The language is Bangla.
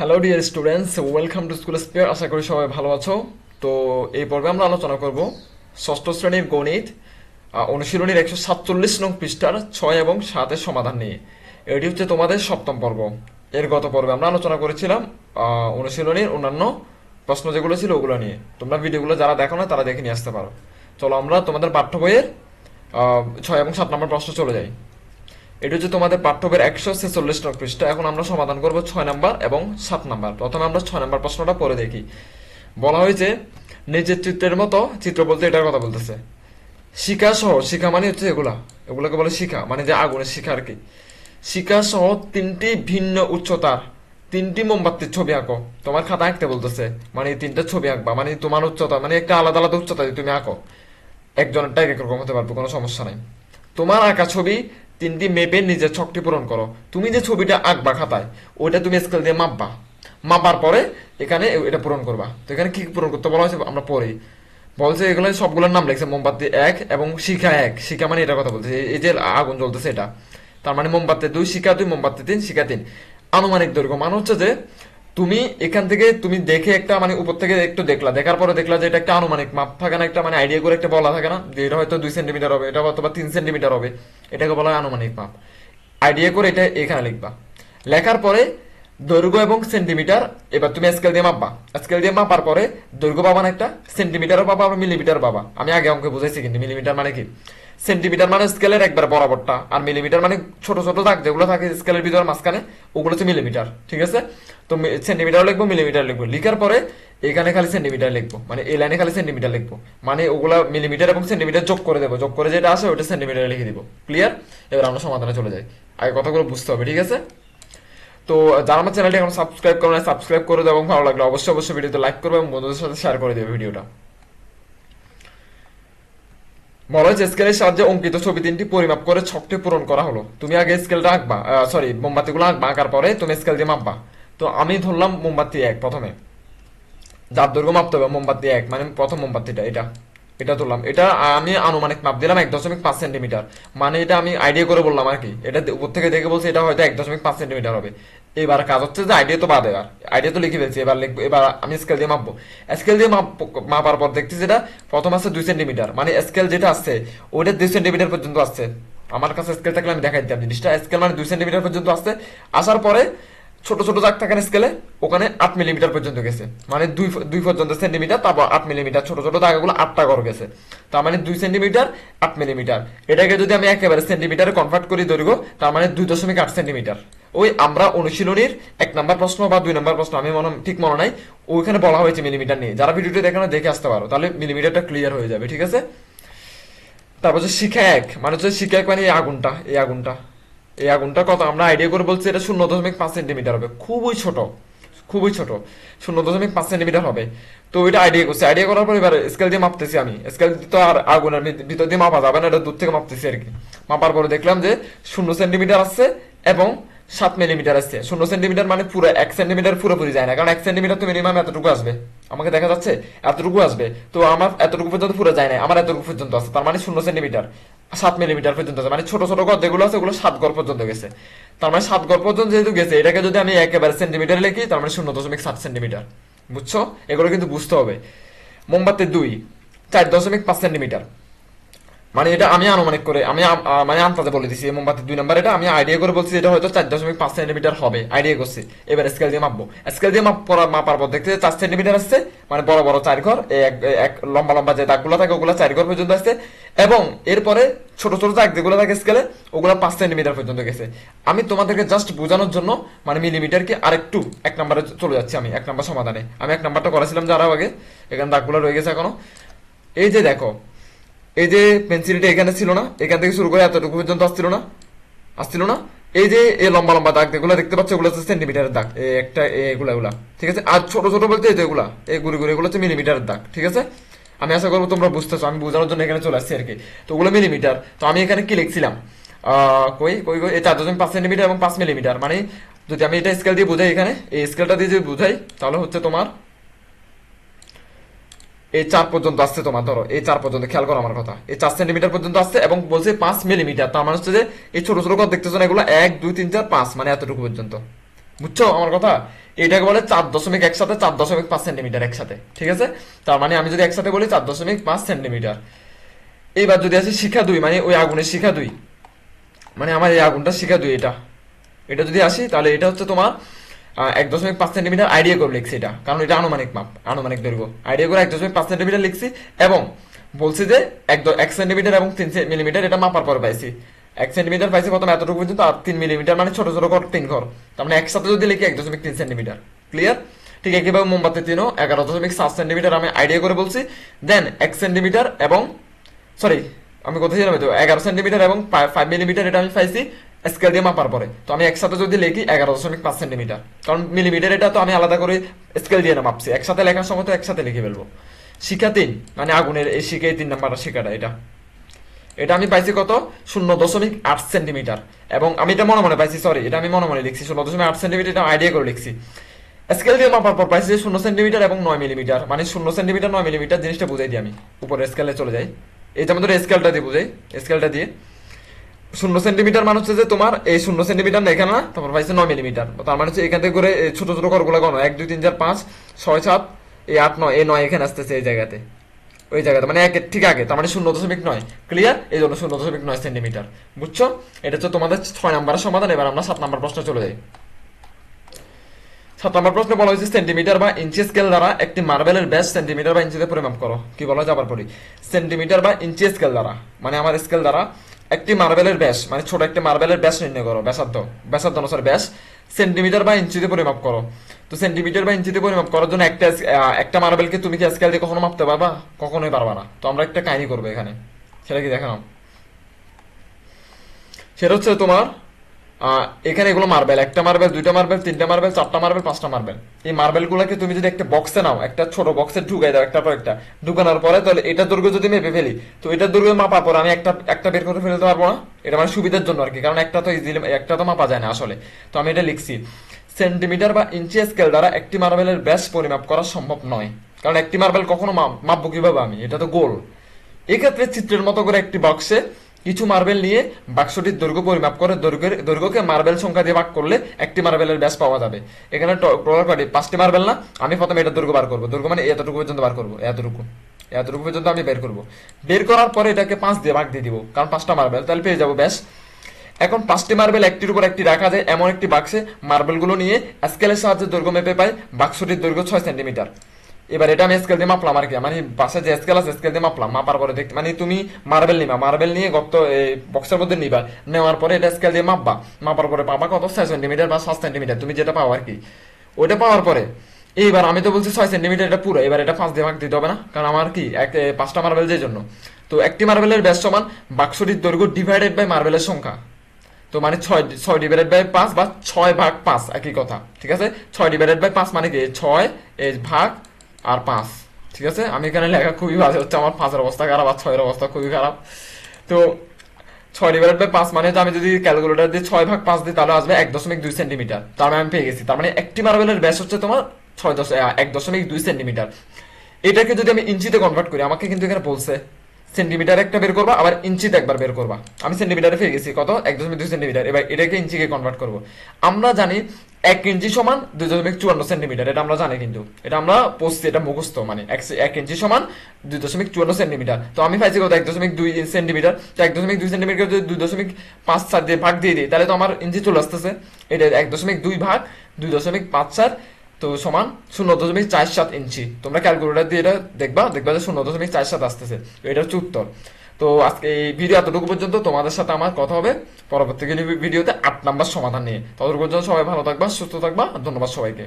Hello dear students welcome to school spare আশা করি সবাই ভালো আছো। তো এই পর্বে আমরা আলোচনা করব ষষ্ঠ শ্রেণির গণিত অনুশীলনীর একশো সাতচল্লিশ নং পৃষ্ঠার ছয় এবং সাতের সমাধান নিয়ে। এটি হচ্ছে তোমাদের সপ্তম পর্ব। এর গত পর্বে আমরা আলোচনা করেছিলাম অনুশীলনীর অন্যান্য প্রশ্ন যেগুলো ছিল ওগুলো নিয়ে। তোমরা ভিডিওগুলো যারা দেখো না, তারা দেখে নিয়ে আসতে পারো। চলো আমরা তোমাদের পাঠ্য বইয়ের ছয় এবং সাত নম্বর প্রশ্ন চলে যাই। এটা হচ্ছে তোমাদের পাঠ্যবের একশো ছেচল্লিশ নং পৃষ্ঠা। এখন আমরা সমাধান করব ছয় নাম্বার এবং সাত নাম্বার। প্রথমে আমরা ছয় নাম্বার প্রশ্নটা পরে দেখি। বলা হয়েছে, নিজের চিত্রের মতো চিত্র বলতে এটার কথা বলতেছে। শিখা সহ, শিখা মানে হচ্ছে এগুলা। এগুলোকে বলে শিখা মানে যে আগুনের শিখা আর কি। শিখা সহ তিনটি ভিন্ন উচ্চতার তিনটি মোমবাতির ছবি আঁকো। তোমার খাতা আঁকতে বলতেছে মানে এই তিনটা ছবি আঁকবা মানে তোমার উচ্চতা মানে একটা আলাদা আলাদা উচ্চতা তুমি আঁকো। একজনেরটা এক এক রকম হতে পারবে, কোনো সমস্যা নাই। তোমার আঁকা ছবি তিনটি মেপে নিজের ছকটি পূরণ করো। তুমি যে ছবিটা আঁকবা খাতায়, ওইটা তুমি স্কেল দিয়ে মাপবা। মাপার পরে এখানে এটা পূরণ করবা। তো এখানে কি পূরণ করতে বলা হয়েছে? আমরা পড়ি। বলছে এগুলো সবগুলোর নাম লিখছে মোমবাতি এক এবং শিখা এক। শিখা মানে এটা কথা বলছে। এই- যে আগুন জ্বলতেছে এটা। তার মানে মোমবাতি দুই, শিখা দুই, মোমবাতি তিন, শিখা তিন। আনুমানিক দৈর্ঘ্য। মানে হচ্ছে যে তুমি এখান থেকে তুমি দেখে একটা মানে উপর থেকে একটু দেখলা। দেখার পরে দেখলা যে এটা একটা আনুমানিক মাপ থাকে না, একটা মানে আইডিয়া করে একটা বলা থাকে না, যে এটা হয়তো দুই সেন্টিমিটার হবে, এটা হয়তো বা তিন সেন্টিমিটার হবে। এটাকে বলা হয় আনুমানিক মাপ। আইডিয়া করে এটা এখানে লিখবা। লেখার পরে দৈর্ঘ্য এবং সেন্টিমিটার এবার তুমি স্কেল দিয়ে মাপবা। স্কেল দিয়ে মাপার পরে দৈর্ঘ্য পাবা না একটা সেন্টিমিটারও পাবা মিলিমিটার পাবা। আমি আগে অঙ্কে বুঝাইছি কিন্তু মিলিমিটার মানে কি? সেন্টিমিটার মানে স্কেলের একবার বরাবরটা, আর মিলিমিটার মানে ছোট ছোট দাগ যেগুলো থাকে স্কেলের ভিতর মাঝখানে, ওগুলো হচ্ছে মিলিমিটার, ঠিক আছে? তো সেন্টিমিটার লিখব, মিলিমিটার লিখব। লিখার পরে এখানে খালি সেন্টিমিটার লিখব মানে এই লাইনে খালি সেন্টিমিটার লিখব। মানে ওগুলা মিলিমিটার এবং সেন্টিমিটার যোগ করে দেবো, যোগ করে যেটা আসে ওটা সেন্টিমিটার লিখে দিব। ক্লিয়ার এবার আমরা সমাধানে চলে যাই। আগে কথাগুলো বুঝতে হবে, ঠিক আছে? তো যারা আমার চ্যানেলটি এখন সাবস্ক্রাইব করো সাবস্ক্রাইব করে দেবো এবং ভালো লাগলে অবশ্যই অবশ্যই ভিডিওতে লাইক করবে এবং বন্ধুদের সাথে শেয়ার করে দেবে ভিডিওটা। বলা যে স্কেলের সাহায্যে অঙ্কিত ছবি তিনটি পরিমাপ করে ছকটি পূরণ করা হলো। তুমি আগে স্কেলটা আঁকবা সরি মোমবাতিগুলো আঁকবা, আঁকার পরে তুমি স্কেল দিয়ে মাপবা। তো আমি ধরলাম মোমবাতি এক প্রথমে। যার দৈর্ঘ্য মাপতে হবে মোমবাতি এক মানে প্রথম মোমবাতিটা, এটা। এটা তুললাম। এটা আমি আনুমানিক মাপ দিলাম এক দশমিক পাঁচ সেন্টিমিটার। মানে এটা আমি আইডিয়া করে বললাম আর কি। এটা উপর থেকে দেখে বলছি এটা হয়তো এক দশমিক পাঁচ সেন্টিমিটার হবে। এবার কাজ হচ্ছে যে আইডিয়া তো বাদ এবার। আইডিয়া তো লিখে ফেলছি, এবার লিখব এবার আমি স্কেল দিয়ে মাপবো। স্কেল দিয়ে মাপ মাপার পর দেখছি যেটা প্রথম আছে দুই সেন্টিমিটার। মানে স্কেল যেটা আছে ওইটা দুই সেন্টিমিটার পর্যন্ত আসছে। আমার কাছে স্কেল থাকলে আমি দেখাই দিতাম জিনিসটা। স্কেল মানে দুই সেন্টিমিটার পর্যন্ত আসছে। আসার পরে ছোট ছোট দাগ থাকে স্কেলে ওখানে আট মিলিমিটার পর্যন্ত গেছে। মানে দুই দুই পর্যন্ত সেন্টিমিটার তারপর আট মিলিমিটার ছোট ছোট দাগগুলো আটটা ঘর গেছে। তার মানে দুই সেন্টিমিটার আট মিলিমিটার এটাকে যদি আমি একেবারে সেন্টিমিটারে কনভার্ট করি দৈর্ঘ্য, তার মানে দুই দশমিক আট সেন্টিমিটার ওই আমরা অনুশীলনীর এক নাম্বার প্রশ্ন বা দুই নাম্বার প্রশ্ন, আমি মনে ঠিক মনে নাই, ওইখানে বলা হয়েছে মিলিমিটার নিয়ে। যারা ভিডিওটি দেখানো দেখে আসতে পারো। তাহলে মিলিমিটারটা ক্লিয়ার হয়ে যাবে, ঠিক আছে? তারপর হচ্ছে শিখা এক। মানে হচ্ছে শিখা এক মানে এই আগুনটা এই আগুনটা। এই আগুনটা কত আমরা আইডিয়া করে বলছি, এটা শূন্য দশমিক পাঁচ সেন্টিমিটার হবে। খুবই ছোট খুবই ছোট, শূন্য দশমিক পাঁচ সেন্টিমিটার হবে। তো ওইটা আইডিয়া করছি। আইডিয়া করার পর এবার স্কেল দিয়ে মাপতেছি আমি। স্কেল তো আর আগুনের ভিতর দিয়ে মাপা যাবে না, এটা দূর থেকে মাপতেছি আর কি। মাপার পরে দেখলাম যে শূন্য সেন্টিমিটার আসছে এবং সাত মিলিমিটার আসছে শূন্য সেন্টিমিটার মানে পুরো এক সেন্টিমিটার পুরোপুরি যায় না, কারণ এক সেন্টিমিটার তো মিনিমাম এতটুকু আসবে। আমাকে দেখা যাচ্ছে, এতটুকু আসবে। তো আমার এতটুকু পর্যন্ত পুরো যায় না আমার এতটুকু পর্যন্ত আছে, তার মানে শূন্য সেন্টিমিটার সাত মিলিমিটার পর্যন্ত মানে ছোট ছোট গড় যেগুলো আছে, ওগুলো সাত গড় পর্যন্ত গেছে। তার মানে সাত গড় পর্যন্ত যেহেতু গেছে, এটাকে যদি আমি একেবারে সেন্টিমিটার লিখি, তার মানে শূন্য দশমিক সাত সেন্টিমিটার বুঝছ? এগুলো কিন্তু বুঝতে হবে। মোমবাতি দুই, চার দশমিক পাঁচ সেন্টিমিটার মানে এটা আমি আনুমানিক করে, আমি মানে আন্তাজে বলে দিছি মোমবাতি দুই নাম্বার এটা আমি আইডিয়া করে বলছি এটা হয়তো চার দশমিক পাঁচ সেন্টিমিটার হবে আইডিয়া করছি। এবার স্কেল দিয়ে মাপবো। স্কেল দিয়ে মাপ পরা- মাপার পর দেখতে চার সেন্টিমিটার আসছে মানে বড় বড় চার ঘর এক লম্বা লম্বা যে দাগগুলো থাকে, ওগুলো চার ঘর পর্যন্ত আসছে। এবং এরপরে ছোট ছোট দাগ যেগুলো থাকে স্কেলে ওগুলো পাঁচ সেন্টিমিটার পর্যন্ত গেছে। আমি তোমাদেরকে জাস্ট বোঝানোর জন্য মানে মিলিমিটার কি আরেকটু, এক নম্বরে চলে যাচ্ছি আমি, এক নম্বর সমাধানে। আমি এক নাম্বারটা করেছিলাম যারা আগে, এখানে দাগগুলো রয়ে গেছে এখনও। এই যে দেখো এই যে পেন্সিলটা এখানে ছিল না, এখান থেকে শুরু করে এতটুকু পর্যন্ত আসছিল না আসছিল না। এই যে এই লম্বা লম্বা দাগ যেগুলো দেখতে পাচ্ছ, এগুলো হচ্ছে সেন্টিমিটারের দাগ। একটা এগুলা এগুলা, ঠিক আছে? আর ছোট ছোট বলতে এগুলা এই গুড়ি গুড়ি, এগুলো হচ্ছে মিলিমিটারের দাগ, ঠিক আছে? আমি আশা করব তোমরা বুঝতেছো, আমি বোঝানোর জন্য এখানে চলে আসছি আর কি। তো ওগুলো মিলিমিটার তো আমি এখানে কি লিখছিলাম? কই কই কই চার দশমিক পাঁচ সেন্টিমিটার এবং পাঁচ মিলিমিটার মানে যদি আমি এটা স্কেল দিয়ে বোঝাই এখানে, এই স্কেলটা দিয়ে যদি বোঝাই, তাহলে হচ্ছে তোমার এই চার পর্যন্ত আসছে তোমার, ধরো এই চার পর্যন্ত, খেয়াল করো আমার কথা। এই চার সেন্টিমিটার পর্যন্ত আসছে এবং বলছে পাঁচ মিলিমিটার তার মানে হচ্ছে যে এই ছোট ছোট কথা দেখতেছো না, এগুলো এক, দুই, তিন, চার, পাঁচ মানে এতটুকু পর্যন্ত। বুঝছ আমার কথা? এটাকে বলে চার দশমিক একসাথে চার দশমিক পাঁচ সেন্টিমিটার একসাথে, ঠিক আছে? তার মানে আমি যদি একসাথে বলি চার দশমিক পাঁচ সেন্টিমিটার এইবার যদি আসি শিখা দুই মানে ওই আগুনের শিখা দুই। মানে আমার এই আগুনটা শিখা দুই, এটা। এটা যদি আসি, তাহলে এটা হচ্ছে তোমার এক দশমিক পাঁচ সেন্টিমিটার আইডিয়া করে লিখছি এটা। কারণ এটা আনুমানিক মাপ, আনুমানিক দৈর্ঘ্য। আইডিয়া করে এক দশমিক পাঁচ সেন্টিমিটার লিখছি এবং বলছি যে এক এক সেন্টিমিটার এবং তিন মিলিমিটার এটা মাপার পর পাইছি। এক সেন্টিমিটার পাইছি প্রথম এতটুকু পর্যন্ত আর তিন মিলিমিটার মানে ছোট ছোট ঘর, তিন ঘর। তার মানে একসাথে যদি লিখি এক দশমিক তিন সেন্টিমিটার ক্লিয়ার ঠিক একইভাবে মোমবাতি তিনও এগারো দশমিক সাত সেন্টিমিটার আমি আইডিয়া করে বলছি। দেন এক সেন্টিমিটার এবং সরি আমি কোথায় ছিলাম তো? এগারো সেন্টিমিটার এবং ফাইভ মিলিমিটার এটা আমি পাইছি। স্কেল দিয়ে মাপার পরে। তো আমি একসাথে যদি লিখি এগারো দশমিক পাঁচ সেন্টিমিটার কারণ মিলিমিটার এটা তো আমি আলাদা করে স্কেল দিয়ে না মাপছি। একসাথে লেখার সময় তো একসাথে লিখে ফেলব। শিখা তিন মানে আগুনের এই শিখে তিন নাম্বার শিখাটা এটা। এটা আমি পাইছি কত? শূন্য দশমিক আট সেন্টিমিটার এবং আমি এটা মনে মনে পাইছি সরি এটা আমি মনে মনে লিখছি। শূন্য দশমিক আট সেন্টিমিটার এটা আইডিয়া করে লিখছি। স্কেল দিয়ে মাপার পর পাইছি শূন্য সেন্টিমিটার এবং নয় মিলিমিটার মানে শূন্য সেন্টিমিটার নয় মিলিমিটার জিনিসটা বুঝাই দিই আমি। উপরে স্কেলে চলে যাই। যে আমাদের স্কেলটা দিয়ে বুঝাই। স্কেলটা দিয়ে শূন্য সেন্টিমিটার মানে হচ্ছে যে তোমার এই শূন্য সেন্টিমিটার না এখানে না তারপর পাইছে নয় মিলিমিটার তার মানে হচ্ছে এখান থেকে করে ছোট ছোট ঘরগুলো গণ এক, দুই, তিন, চার, পাঁচ, ছয়, সাত এই আট, নয় এই নয় এখানে আসতেছে এই জায়গাতে। ওই জায়গাতে মানে একের ঠিক আগে, তার মানে শূন্য দশমিক নয়। ক্লিয়ার এই জন্য শূন্য দশমিক নয় সেন্টিমিটার বুঝছ? এটা হচ্ছে তোমাদের ছয় নাম্বারের সমাধান, এবার আমরা সাত নাম্বার প্রশ্নে চলে যাই। সাত নম্বর প্রশ্নে বলা হয়েছে সেন্টিমিটার বা ইঞ্চি স্কেল দ্বারা একটি মার্বেলের ব্যাস সেন্টিমিটার বা ইঞ্চিতে পরিমাপ করো। কি বলা যাবার পরে সেন্টিমিটার বা ইঞ্চি স্কেল দ্বারা মানে আমার স্কেল দ্বারা একটি মার্বেলের ব্যাস মানে ছোট একটি মার্বেলের ব্যাস নির্ণয় করো, ব্যাসার্ধ ব্যাসার্ধ অনুসারে ব্যাস, সেন্টিমিটার বা ইঞ্চিতে পরিমাপ করো। তো সেন্টিমিটার বা ইঞ্চিতে পরিমাপ করার জন্য একটা একটা মার্বেলকে তুমি কি স্কেল দিয়ে কখনো মাপতে পারবা? কখনোই পারবা না। তো আমরা একটা কাহিনী করব এখানে। সেটা কি দেখালাম? সেটা হচ্ছে তোমার এখানে এগুলো মার্বেল একটা মার্বেল দুইটা মার্বেল তিনটা মার্বেল চারটা মার্বেল পাঁচটা মার্বেল এই মার্বেল গুলোকে তুমি যদি একটা বক্সে নাও, একটা ছোট বক্সে ঢুকাই দাও একটা পর একটা, ঢুকানোর পরে তাহলে এটা দৈর্ঘ্য যদি মেপে ফেলি, তো এটা দৈর্ঘ্য মাপার পর আমি একটা একটা বের করে ফেলতে পারব না? এটা মানে সুবিধার জন্য আর কি, কারণ একটা তো ইজিলি একটা তো মাপা যায় না আসলে। তো আমি এটা লিখছি সেন্টিমিটার বা ইঞ্চি স্কেল দ্বারা একটি মার্বেলের ব্যাস পরিমাপ করা সম্ভব নয়। কারণ একটি মার্বেল কখনো মাপ- মাপবো কীভাবে আমি? এটা তো গোল এক্ষেত্রে চিত্রের মতো করে একটি বক্সে কিছু মার্বেল নিয়ে বাক্সটির দৈর্ঘ্য পরিমাপ করে, দৈর্ঘ্যের, দৈর্ঘ্যকে মার্বেল সংখ্যা দিয়ে ভাগ করলে একটি মার্বেলের ব্যাস পাওয়া যাবে। এখানে পাঁচটি মার্বেল না, আমি প্রথমে এটা দৈর্ঘ্য বার করব। দৈর্ঘ্য মানে এতটুকু পর্যন্ত বার করব, এতটুকু। এতটুকু পর্যন্ত আমি বের করব। বের করার পরে এটাকে পাঁচ দিয়ে ভাগ দিয়ে দিব, কারণ পাঁচটা মার্বেল, তাহলে পেয়ে যাব ব্যাস। এখন পাঁচটি মার্বেল একটির উপর একটি রাখা যায়, এমন একটি বাক্সে মার্বেলগুলো নিয়ে স্কেলের সাহায্যে দৈর্ঘ্য মেপে পাই, বাক্সটির দৈর্ঘ্য ছয় সেন্টিমিটার। এবার এটা আমি স্কেল দিয়ে মাপলাম আর কি মানে বাসে যে স্কেল আছে স্কেল দিয়ে মাপলাম, মাপার পরে দেখতে মানে তুমি মার্বেল নিবা মার্বেল নিয়ে গত বক্সের মধ্যে নিবা, নেওয়ার পরে এটা স্কেল দিয়ে মাপবা, মাপার পরে পাবা কত? ছয় সেন্টিমিটার বা সাত সেন্টিমিটার তুমি যেটা পাও আর কি। ওইটা পাওয়ার পরে, এইবার আমি তো বলছি ছয় সেন্টিমিটার এটা পুরো, এবার এটা পাঁচ দিয়ে ভাগ দিতে হবে না, কারণ আমার কি, এক পাঁচটা মার্বেল যে জন্য। তো একটি মার্বেলের ব্যাস সমান বাক্সটির দৈর্ঘ্য ডিভাইডেড বাই মার্বেলের সংখ্যা। তো মানে ছয় ছয় ডিভাইডেড বাই পাঁচ বা ছয় ভাগ পাঁচ, একই কথা, ঠিক আছে? ছয় ডিভাইডেড বাই পাঁচ মানে কি? ছয় ভাগ আর পাঁচ। ঠিক আছে? আমি এখানে লেখা খুবই বাজে হচ্ছে, আমার পাঁচের অবস্থা খারাপ আর ছয়ের অবস্থা খুবই খারাপ। তো ছয় ডিভাইড বাই পাঁচ মানে আমি যদি ক্যালকুলেটার দিয়ে ছয় ভাগ পাঁচ দিই, তাহলে আসবে এক দশমিক দুই সেন্টিমিটার তার মানে আমি পেয়ে গেছি। তার মানে একটি মার্বেলের ব্যাস হচ্ছে তোমার ছয় দশ এক দশমিক দুই সেন্টিমিটার এটাকে যদি আমি ইঞ্চিতে কনভার্ট করি, আমাকে কিন্তু এখানে বলছে সেন্টিমিটার একটা বের করবা, আবার ইঞ্চিতে একবার বের করবা। আমি সেন্টিমিটারে পেয়ে গেছি, কত? এক দশমিক দুই সেন্টিমিটার। এবার এটাকে ইঞ্চিকে কনভার্ট করব। আমরা জানি এক ইঞ্চি সমান দুই দশমিক চুয়ান্ন সেন্টিমিটার, এটা আমরা জানি কিন্তু। এটা আমরা পড়ছি, এটা মুখস্থ মানে এক ইঞ্চি সমান দুই দশমিক চুয়ান্ন সেন্টিমিটার। তো আমি পাইছি কত? এক দশমিক দুই সেন্টিমিটার। তো এক দশমিক দুই সেন্টিমিটার যদি দুই দশমিক পাঁচ চার দিয়ে ভাগ দিয়ে দিই, তাহলে তো আমার ইঞ্চি চলে আসতেছে। এটা এক দশমিক দুই ভাগ দুই দশমিক পাঁচ চার তো সমান শূন্য দশমিক চার সাত ইঞ্চি। তোমরা ক্যালকুলেটার দিয়ে এটা দেখবা দেখবা যে শূন্য দশমিক চার সাত আসতেছে। এটা হচ্ছে উত্তর। তো আজকে এই ভিডিও এতটুকু পর্যন্ত তোমাদের সাথে আমার কথা হবে। পরবর্তী ভিডিওতে আট নাম্বার সমাধান নিয়ে। ততটুকু পর্যন্ত সবাই ভালো থাকবা, সুস্থ থাকবা, ধন্যবাদ সবাইকে।